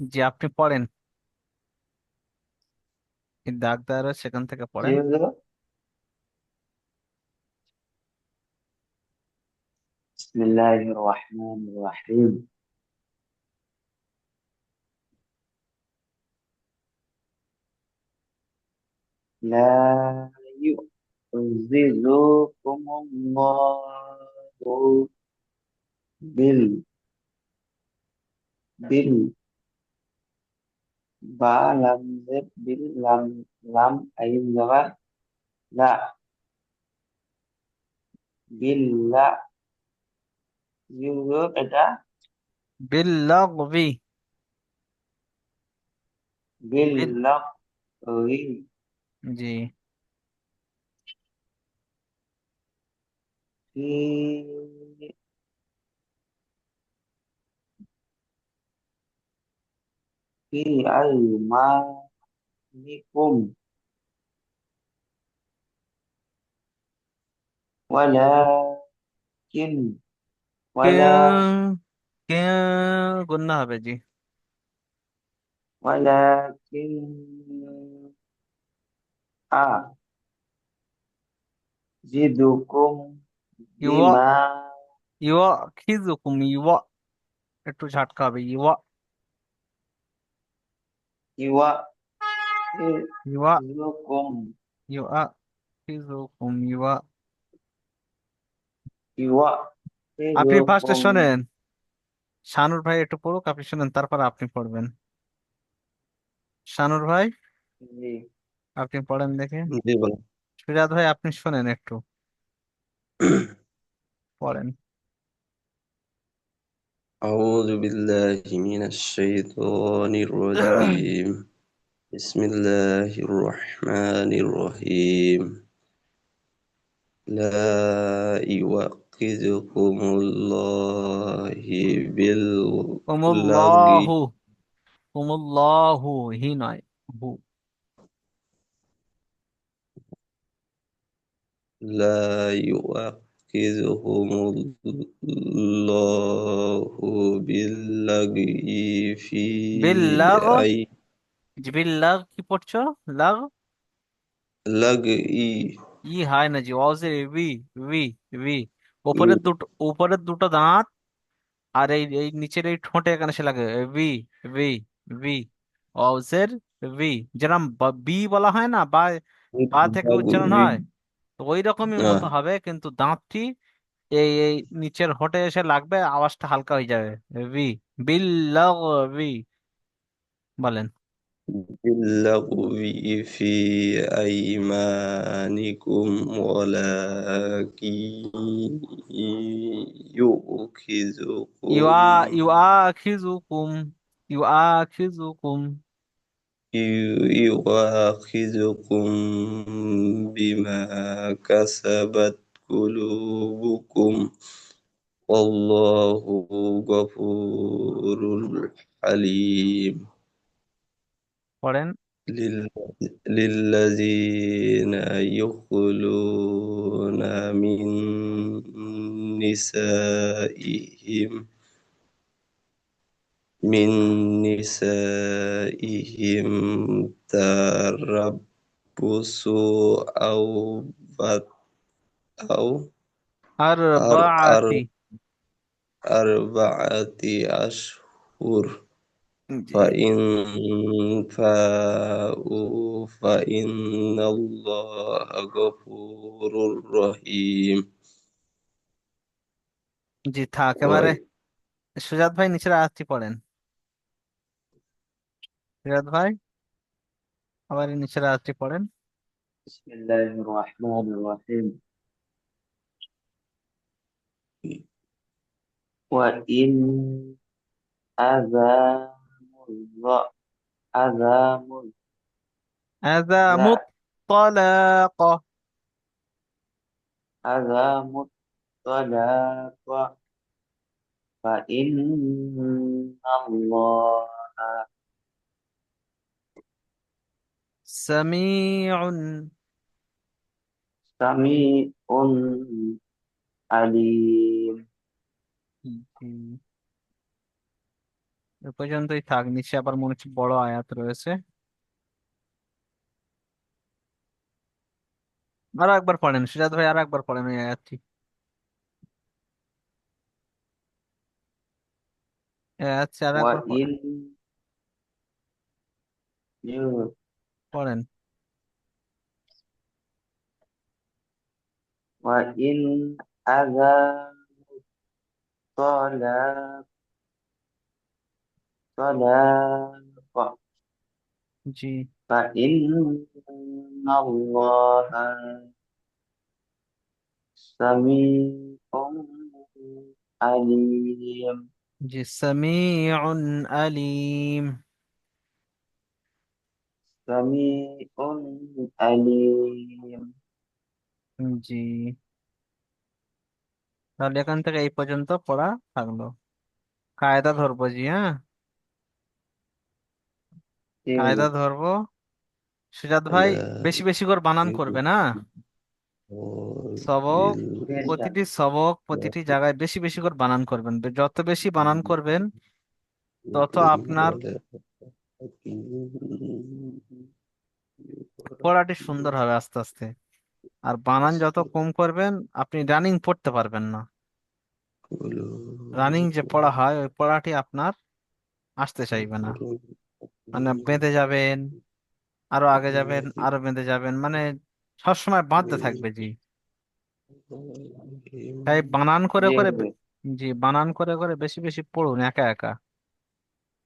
যে আপনি পড়েন। এই দাগ দেওয়া সেখান থেকে পড়েন। হুজুর বিসমিল্লাহির রহমানির রহিম। লা ইউযিজুকুমুল্লাহু বিল বিল বা লাম জেড বিল লাম লাম আইন জাবার লা বিল লা ইউজুর এটা বিল্লাগবি বিল বিল লা জি في في أيمانكم ولكن কে ولا কে গুন্না হবে জি ولكن أزيدكم ইউয়া بما ইউয়া খিজুকুম ইউয়া একটু ঝাটকা হবে ইউয়া আপনি ফার্স্টে শোনেন। শানুর ভাই একটু পড়ুক আপনি শোনেন তারপর আপনি পড়বেন। শানুর ভাই আপনি পড়েন দেখে। জি সুজাত ভাই আপনি শোনেন একটু। পড়েন। أعوذ بالله من الشيطان الرجيم. بسم الله الرحمن الرحيم. لا يوقظكم الله بالغ. هم الله هم الله هنا. لا يوقظ يؤاخذهم الله باللغو في বিল্লাগ أي জি বিল্লাগ কি পড়ছো লাগ لغو ই হয় না জি অজে উই উই উই উপরের দুটো উপরের দুটো দাঁত আর এই এই নিচের এই ঠোঁটে এখানে সে লাগে ভি ভি ভি অজের ভি যেরকম বি বলা হয় না বা বা থেকে উচ্চারণ হয় তো ওই রকমই মতো হবে কিন্তু দাঁতটি এই এই নিচের হোঁটে এসে লাগবে আওয়াজটা হালকা হয়ে যাবে ভি বিল্লাগ ভি বলেন باللغو في أيمانكم ولكن ইউআ يؤخذكم ইউআখিজুকুম ইউআখিজুকুম يؤاخذكم بما كسبت قلوبكم والله غفور حليم. ولن... للذين يخلون من نسائهم من نسائهم تربص أو بت أو আর أر أر বাআতি أربعة أشهر জি فإن فاءوا فإن الله غفور رحيم জি থাক এবারে সুজাত ভাই নিচের আয়াতটি পড়েন সুজাত ভাই আবার এই নিচের আয়াতটি পড়েন بسم الله الرحمن الرحيم وإن أذاموا الظ- أذاموا আযামুত لا তালাক أذاموا الطلاق فإن الله সামিউন সামিউন আলিম এ পর্যন্তই থাক নিচে আবার মনে হচ্ছে বড় আয়াত রয়েছে। আর একবার পড়েন সুজাত ভাই আর একবার পড়েন এই আয়াতটি। আচ্ছা আর একবার পড়েন। পড়েন وإن أذى طلاق طلاق জি فإن الله سميع عليم জি সামিউন আলিম সামিউন আলিম। জি। তাহলে এখান থেকে এই পর্যন্ত পড়া থাকল। কায়দা ধরবো জি হ্যাঁ? কায়দা ধরবো। সুজাত ভাই বেশি বেশি করে বানান করবে না? সবক প্রতিটি সবক প্রতিটি জায়গায় বেশি বেশি করে বানান করবেন। যত বেশি বানান করবেন তত আপনার পড়াটি সুন্দর হবে আস্তে আস্তে। আর বানান যত কম করবেন, আপনি রানিং পড়তে পারবেন না। রানিং যে পড়া হয়, ওই পড়াটি আপনার আসতে চাইবে না। মানে বেঁধে যাবেন, আরও আগে যাবেন, আরও বেঁধে যাবেন। মানে সবসময় বাঁধতে থাকবে, জি। তাই বানান করে করে জি, বানান করে করে বেশি বেশি পড়ুন, একা একা।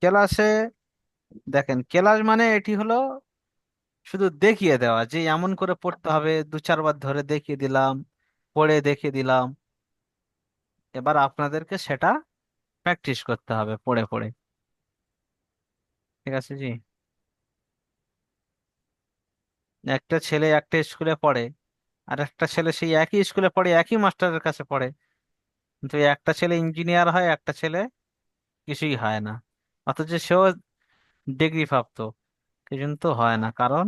ক্লাসে দেখেন, ক্লাস মানে এটি হলো শুধু দেখিয়ে দেওয়া, যে এমন করে পড়তে হবে, দু চারবার ধরে দেখিয়ে দিলাম, পড়ে দেখিয়ে দিলাম। এবার আপনাদেরকে সেটা প্র্যাকটিস করতে হবে পড়ে পড়ে। ঠিক আছে জি? একটা ছেলে একটা স্কুলে পড়ে, আর একটা ছেলে সেই একই স্কুলে পড়ে, একই মাস্টারের কাছে পড়ে। কিন্তু একটা ছেলে ইঞ্জিনিয়ার হয়, একটা ছেলে কিছুই হয় না। অথচ সেও ডিগ্রি প্রাপ্ত। কিন্তু হয় না। কারণ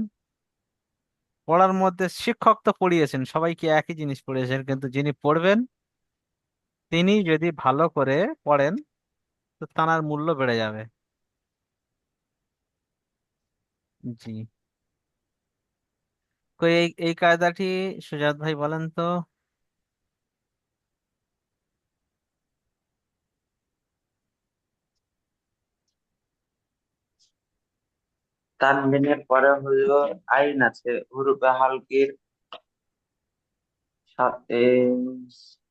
পড়ার মধ্যে শিক্ষক তো পড়িয়েছেন সবাইকে একই জিনিস পড়িয়েছেন? কিন্তু যিনি পড়বেন, তিনি যদি ভালো করে পড়েন, তো তার মূল্য বেড়ে যাবে। জি। এই এই কায়দাটি সুজাত ভাই বলেন তো তানবিনের পরে হলো আইন আছে। হুরুফে হালকির সাথে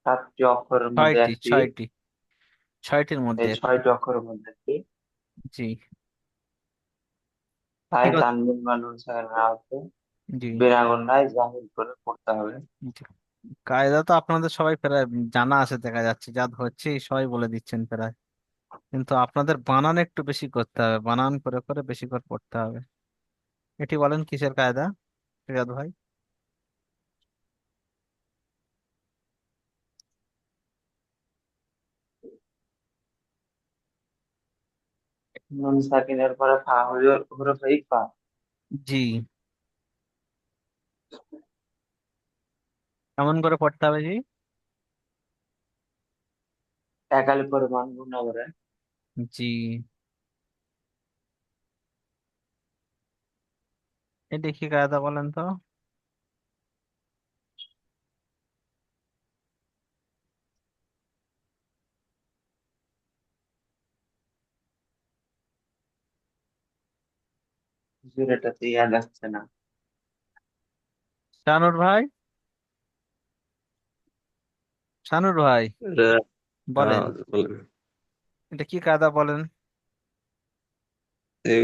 সাতটি অক্ষরের মধ্যে ছয়টি একটি। ছয়টি ছয়টির মধ্যে এই ছয়টি অক্ষরের মধ্যে একটি। জি। তাই ঠিক আছে। তানবিন বা নুন সাকিনের আওতে জি। বিনা গুণায় জাহির করে পড়তে হবে। কায়দা তো আপনাদের সবাই প্রায় জানা আছে দেখা যাচ্ছে। যা হচ্ছে সবাই বলে দিচ্ছেন প্রায়। কিন্তু আপনাদের বানান একটু বেশি করতে হবে। বানান করে করে বেশি করে পড়তে হবে। এটি বলেন কিসের কায়দা রিয়াদ ভাই? নুন সাকিনের পরে ফা হলো হুরুফে ইকফা জি। কেমন করে পড়তে হবে জি? একালি পরিমাণ গুণা করে। জি। এটি কি কায়দা বলেন তো। হুজুর এটাতে ইয়াদ আসছে না। শানুর ভাই? শানুর ভাই হ্যাঁ, বলেন। এটা কি কায়দা বলেন?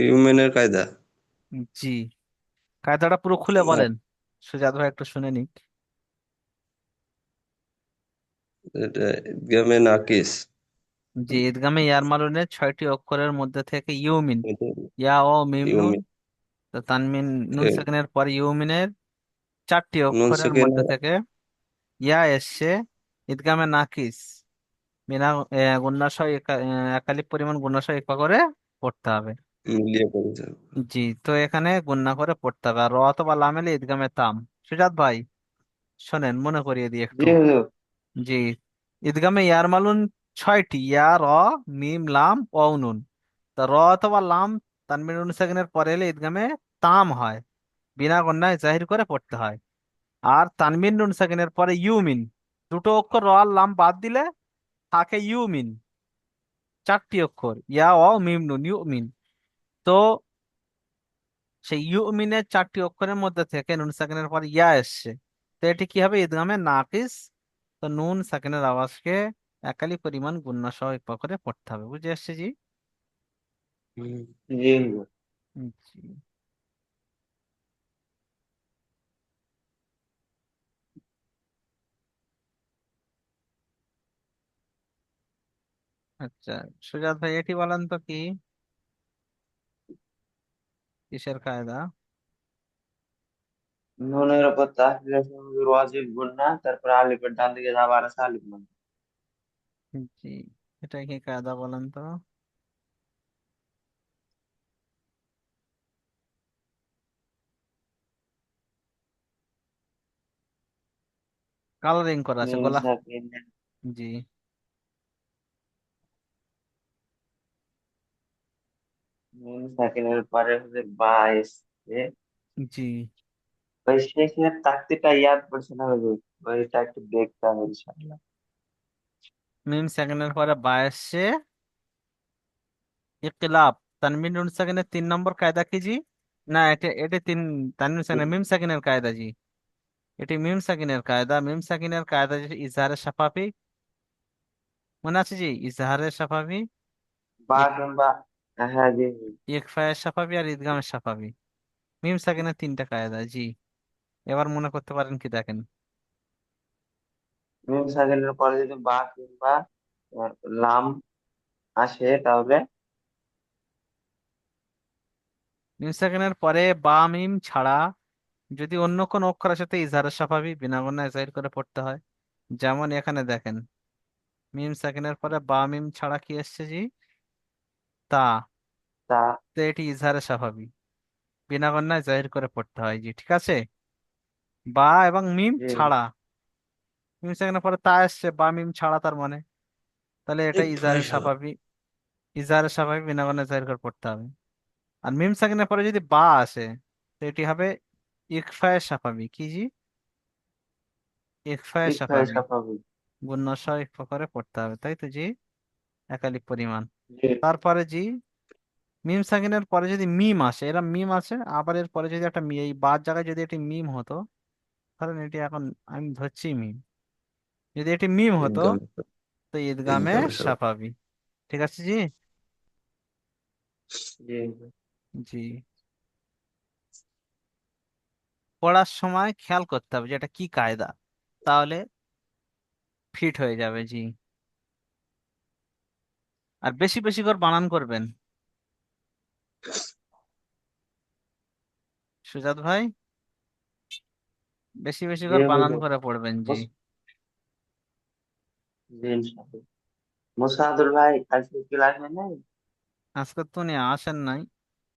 ইউমেনের কায়দা। জি। কায়দাটা পুরো খুলে বলেন। সুজাত ভাই একটু শুনে নিক। এটা ইদগামে নাকিস। জি ঈদগামে ইয়ার মালুনের ছয়টি অক্ষরের মধ্যে থেকে ইউমিন। ইয়া ও মিম নুন। তো তানমিন নুন এ, সেকেন্ডের পর ইউমিনের চারটি নুন অক্ষরের মধ্যে থেকে ইয়া এসছে ঈদগামে নাকিস। বিনা গুণাশয় একা- এ, একালিপ পরিমাণ গুণাশয় একা করে পড়তে হবে। মিলিয়ে পড়েছে জি তো এখানে গুণনা করে পড়তে হবে। আর র অথবা লাম এলে ঈদগামে তাম। সুজাত ভাই শোনেন মনে করিয়ে দিই একটু। জি ঈদগামে ইয়ার মালুন ছয়টি। ইয়া র মিম লাম ও নুন। তা র অথবা লাম তানবির নুন সাকিনের পরে এলে ঈদগামে তাম হয়। বিনা গণ্যায় জাহির করে পড়তে হয়। আর তানবির নুন সাকিনের পরে ইউমিন দুটো অক্ষর র আর লাম বাদ দিলে থাকে ইউমিন চারটি অক্ষর ইয়া ও মিম নুন ইউমিন। তো সেই ইউমিনের চারটি অক্ষরের মধ্যে থেকে নুন সাকিনের পর ইয়া এসছে। তো এটি কি হবে? ঈদগামে নাকিস। তো নুন সাকিনের আওয়াজকে একালি পরিমাণ গুণ্য সহ ইকফা করে পড়তে হবে। বুঝে আসছে জি। জি। আচ্ছা সুজাত ভাই এটি বলেন তো কি? কিসের কায়দা? নুনের উপর আছে ওয়াজিব গুন্না তারপর আলিফের ডান দিকে যাবার আছে আলিফ জি এটা কি কায়দা বলেন তো? কালারিং করা আছে গোলা জি। সাকিনের পরে বা এসছে। জি। ওই শেষের তাকতিটা ইয়াদ পড়ছে না ওইটা একটু দেখতে হবে ইনশাআল্লাহ মিম সেকেন্ডের পরে বাইশে ইকলাব তানবিন নুন সেকেন্ডের তিন নম্বর কায়দা কি জি? না এটা এটা তিন তানবিন সেকেন্ড মিম সেকেন্ডের কায়দা জি। এটি মিম সাকিনের কায়দা। মিম সাকিনের কায়দা যে ইজহারে সাফাফি মনে আছে জি? ইজহারে সাফাফি বা কিংবা হ্যাঁ জি জি ইকফায়ের সাফাফি আর ইদগামের সাফাফি মিম সাকিনের তিনটা কায়দা জি। এবার মনে করতে পারেন কি দেখেন? নুন সাকিনের পরে যদি বা কিংবা আহ, লাম আসে তাহলে? মিম সাকিনের পরে বা মিম ছাড়া যদি অন্য কোন অক্ষরের সাথে ইজহারের সাফাফি বিনা গুণায় জাহির করে পড়তে হয় যেমন এখানে দেখেন। মিম সাকিনের পরে বা মিম ছাড়া কি এসছে জি? তা। তা। তো এটি ইজহারের স্বাভাবিক বিনা গুণায় জাহির করে পড়তে হয় জি ঠিক আছে? বা এবং মিম জি। ছাড়া। মিম সেখানে পরে তা আসছে বা মিম ছাড়া তার মানে। তাহলে এটা ইকফায়ে সাফা স্বাভাবিক ইজারের স্বাভাবিক বিনা গণ্যে জাহির করে পড়তে হবে। আর মিম সেখানে পরে যদি বা আসে তো এটি হবে ইকফায়ের স্বাভাবিক কি জি? ইকফায়ে স্বাভাবিক সহ ইকফা করে পড়তে হবে তাই তো জি? একালিক পরিমাণ। তারপরে জি মিম সাকিনের পরে যদি মিম আসে এরা মিম আছে আবার এর পরে যদি একটা মি- এই বাদ জায়গায় যদি এটি মিম হতো কারণ এটি এখন আমি ধরছি মিম যদি এটি মিম হতো তো ঈদগামে সাফাবি ঠিক আছে জি? জি। জি। পড়ার সময় খেয়াল করতে হবে যে এটা কি কায়দা তাহলে ফিট হয়ে যাবে জি। আর বেশি বেশি করে বানান করবেন। সুজাত ভাই? বেশি বেশি করে বানান করে পড়বেন জি। মুসাদুল ভাই আজকে ক্লাসে নেই? আজকে তো উনি আসেন নাই।